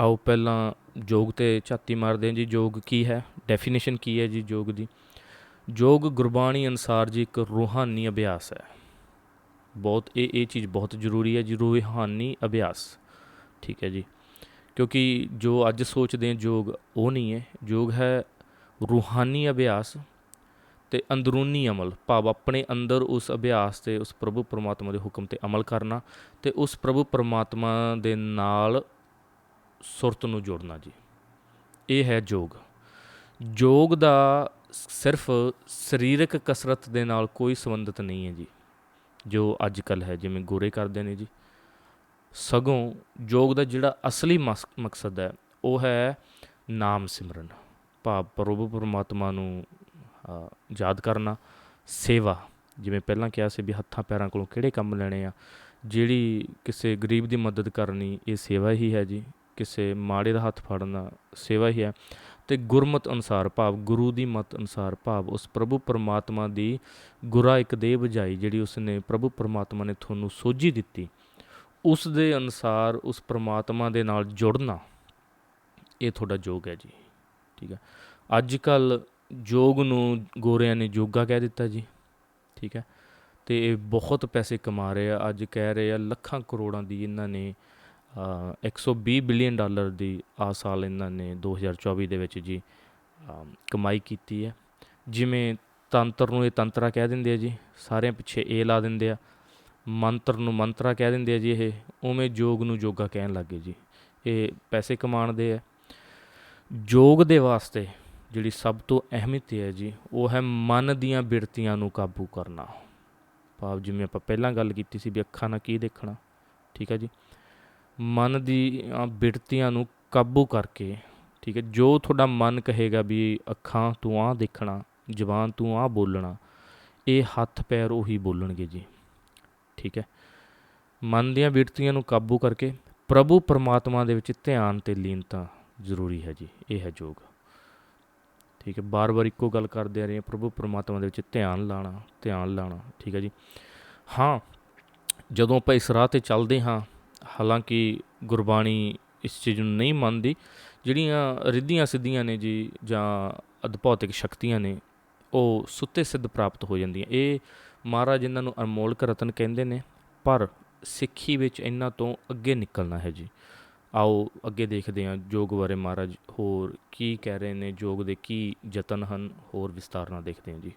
ਆਓ ਪਹਿਲਾਂ ਯੋਗ ਤੇ ਝਾਤੀ ਮਾਰਦੇ ਹਾਂ ਜੀ। ਯੋਗ ਕੀ ਹੈ? ਡੈਫੀਨੇਸ਼ਨ ਕੀ ਹੈ ਜੀ ਯੋਗ ਦੀ? ਯੋਗ ਗੁਰਬਾਣੀ ਅਨੁਸਾਰ ਜੀ ਇੱਕ ਰੂਹਾਨੀ ਅਭਿਆਸ ਹੈ। ਬਹੁਤ, ਇਹ ਇਹ ਚੀਜ਼ ਬਹੁਤ ਜ਼ਰੂਰੀ ਹੈ ਜੀ, ਰੂਹਾਨੀ ਅਭਿਆਸ। ਠੀਕ ਹੈ ਜੀ। ਕਿਉਂਕਿ ਜੋ ਅੱਜ ਸੋਚਦੇ ਹਾਂ ਯੋਗ ਉਹ ਨਹੀਂ ਹੈ। ਯੋਗ ਹੈ ਰੂਹਾਨੀ ਅਭਿਆਸ ਤੇ ਅੰਦਰੂਨੀ ਅਮਲ। ਭਾਵ ਆਪਣੇ ਅੰਦਰ ਉਸ ਅਭਿਆਸ ਤੇ ਉਸ ਪ੍ਰਭੂ ਪਰਮਾਤਮਾ ਦੇ ਹੁਕਮ ਤੇ ਅਮਲ ਕਰਨਾ ਤੇ ਉਸ ਪ੍ਰਭੂ ਪਰਮਾਤਮਾ ਦੇ ਨਾਲ ਸੁਰਤ ਨੂੰ ਜੋੜਨਾ ਜੀ। ਇਹ ਹੈ ਯੋਗ ਯੋਗ ਦਾ ਸਿਰਫ ਸਰੀਰਕ ਕਸਰਤ ਦੇ ਨਾਲ ਕੋਈ ਸੰਬੰਧਿਤ ਨਹੀਂ ਹੈ ਜੀ, ਜੋ ਅੱਜ ਕੱਲ ਹੈ, ਜਿਵੇਂ ਗੋਰੇ ਕਰਦੇ ਨੇ ਜੀ। ਸਗੋਂ ਯੋਗ ਦਾ ਜਿਹੜਾ ਅਸਲੀ ਮਸ- ਮਕਸਦ ਹੈ, ਉਹ ਹੈ ਨਾਮ ਸਿਮਰਨ। ਭਾਵ ਪ੍ਰਭੂ ਪਰਮਾਤਮਾ ਨੂੰ ਯਾਦ ਕਰਨਾ। ਸੇਵਾ, ਜਿਵੇਂ ਪਹਿਲਾਂ ਕਿਹਾ ਸੀ ਵੀ ਹੱਥਾਂ ਪੈਰਾਂ ਕੋਲੋਂ ਕਿਹੜੇ ਕੰਮ ਲੈਣੇ ਆ, ਜਿਹੜੀ ਕਿਸੇ ਗਰੀਬ ਦੀ ਮਦਦ ਕਰਨੀ, ਇਹ ਸੇਵਾ ਹੀ ਹੈ ਜੀ। ਕਿਸੇ ਮਾੜੇ ਦਾ ਹੱਥ ਫੜਨਾ ਸੇਵਾ ਹੀ ਹੈ। ਤੇ ਗੁਰਮਤ ਅਨੁਸਾਰ ਭਾਵ, ਗੁਰੂ ਦੀ ਮਤ ਅਨੁਸਾਰ ਭਾਵ, ਉਸ ਪ੍ਰਭੂ ਪਰਮਾਤਮਾ ਦੀ ਗੁਰਾ ਇੱਕ ਦੇ ਬਜਾਈ ਜਿਹੜੀ ਉਸਨੇ ਪ੍ਰਭੂ ਪਰਮਾਤਮਾ ਨੇ ਤੁਹਾਨੂੰ ਸੋਝੀ ਦਿੱਤੀ। ਉਸ ਦੇ ਅਨੁਸਾਰ ਉਸ ਪਰਮਾਤਮਾ ਦੇ ਨਾਲ ਜੁੜਨਾ, ਇਹ ਤੁਹਾਡਾ ਯੋਗ ਹੈ ਜੀ। ਠੀਕ ਹੈ। ਅੱਜ ਕੱਲ ਯੋਗ ਨੂੰ ਗੋਰਿਆਂ ਨੇ ਯੋਗਾ ਕਹਿ ਦਿੱਤਾ ਜੀ। ਠੀਕ ਹੈ। ਤੇ ਇਹ ਬਹੁਤ ਪੈਸੇ ਕਮਾ ਰਹੇ ਆ, ਅੱਜ ਕਹਿ ਰਹੇ ਆ ਲੱਖਾਂ ਕਰੋੜਾਂ ਦੀ ਇਹਨਾਂ ਨੇ 120 ਬਿਲੀਅਨ ਡਾਲਰ ਦੀ ਆ ਸਾਲ ਇਹਨਾਂ ਨੇ 2024 ਦੇ ਵਿੱਚ ਜੀ ਕਮਾਈ ਕੀਤੀ ਹੈ। ਜਿਵੇਂ ਤੰਤਰ ਨੂੰ ਇਹ ਤੰਤਰਾ ਕਹਿ ਦਿੰਦੇ ਆ ਜੀ, ਸਾਰਿਆਂ ਪਿੱਛੇ ਇਹ ਲਾ ਦਿੰਦੇ ਆ। ਮੰਤਰ ਨੂੰ ਮੰਤਰਾ ਕਹਿ ਦਿੰਦੇ ਆ ਜੀ ਇਹ, ਉਵੇਂ ਯੋਗ ਨੂੰ ਯੋਗਾ ਕਹਿਣ ਲੱਗੇ ਜੀ। ਇਹ ਪੈਸੇ ਕਮਾਉਣ ਦੇ ਆ। ਯੋਗ ਦੇ ਵਾਸਤੇ ਜਿਹੜੀ ਸਭ ਤੋਂ ਅਹਿਮੀਅਤ ਹੈ ਜੀ, ਉਹ ਹੈ ਮਨ ਦੀਆਂ ਬਿਰਤੀਆਂ ਨੂੰ ਕਾਬੂ ਕਰਨਾ। ਭਾਵ ਜਿਵੇਂ ਆਪਾਂ ਪਹਿਲਾਂ ਗੱਲ ਕੀਤੀ ਸੀ ਵੀ ਅੱਖਾਂ ਨਾਲ ਕੀ ਦੇਖਣਾ, ਠੀਕ ਹੈ ਜੀ? ਮਨ ਦੀ ਬਿਰਤੀਆਂ ਨੂੰ ਕਾਬੂ ਕਰਕੇ, ਠੀਕ ਹੈ, ਜੋ ਤੁਹਾਡਾ ਮਨ ਕਹੇਗਾ ਵੀ ਅੱਖਾਂ ਤੂੰ ਆਹ ਦੇਖਣਾ, ਜਬਾਨ ਤੂੰ ਆਹ ਬੋਲਣਾ, ਇਹ ਹੱਥ ਪੈਰ ਉਹੀ ਬੋਲਣਗੇ ਜੀ, ਠੀਕ ਹੈ। ਮਨ ਦੀਆਂ ਬਿਰਤੀਆਂ ਨੂੰ ਕਾਬੂ ਕਰਕੇ ਪ੍ਰਭੂ ਪਰਮਾਤਮਾ ਦੇ ਵਿੱਚ ਧਿਆਨ ਤੇ ਲੀਨਤਾ ਜ਼ਰੂਰੀ ਹੈ ਜੀ, ਇਹ ਹੈ ਯੋਗ। ਠੀਕ ਹੈ ਬਾਰ-ਬਾਰ ਇੱਕੋ ਗੱਲ ਕਰਦੇ ਆ ਰਹੇ ਹਾਂ, ਪ੍ਰਭੂ ਪਰਮਾਤਮਾ ਦੇ ਵਿੱਚ ਧਿਆਨ ਲਾਣਾ ਧਿਆਨ ਲਾਣਾ, ਠੀਕ ਹੈ ਜੀ। ਹਾਂ, ਜਦੋਂ ਆਪਾਂ ਇਸ ਰਾਹ ਤੇ ਚੱਲਦੇ ਹਾਂ ਹਾਲਾਂਕਿ ਗੁਰਬਾਣੀ ਇਸ ਚੀਜ਼ ਨੂੰ ਨਹੀਂ ਮੰਨਦੀ। ਜਿਹੜੀਆਂ ਰਿੱਧੀਆਂ ਸਿੱਧੀਆਂ ਨੇ ਜੀ ਜਾਂ ਅਦਭੌਤਿਕ ਸ਼ਕਤੀਆਂ ਨੇ, ਉਹ ਸੁੱਤੇ ਸਿੱਧ ਪ੍ਰਾਪਤ ਹੋ ਜਾਂਦੀਆਂ। ਇਹ ਮਹਾਰਾਜ ਇਹਨਾਂ ਨੂੰ ਅਨਮੋਲਕ ਰਤਨ ਕਹਿੰਦੇ ਨੇ, ਪਰ ਸਿੱਖੀ ਵਿੱਚ ਇਹਨਾਂ ਤੋਂ ਅੱਗੇ ਨਿਕਲਣਾ ਹੈ ਜੀ। ਆਓ ਅੱਗੇ ਦੇਖਦੇ ਹਾਂ ਯੋਗ ਬਾਰੇ ਮਹਾਰਾਜ ਹੋਰ ਕੀ ਕਹਿ ਰਹੇ ਨੇ ਯੋਗ ਦੇ ਕੀ ਯਤਨ ਹਨ, ਹੋਰ ਵਿਸਤਾਰ ਨਾਲ ਦੇਖਦੇ ਹਾਂ ਜੀ।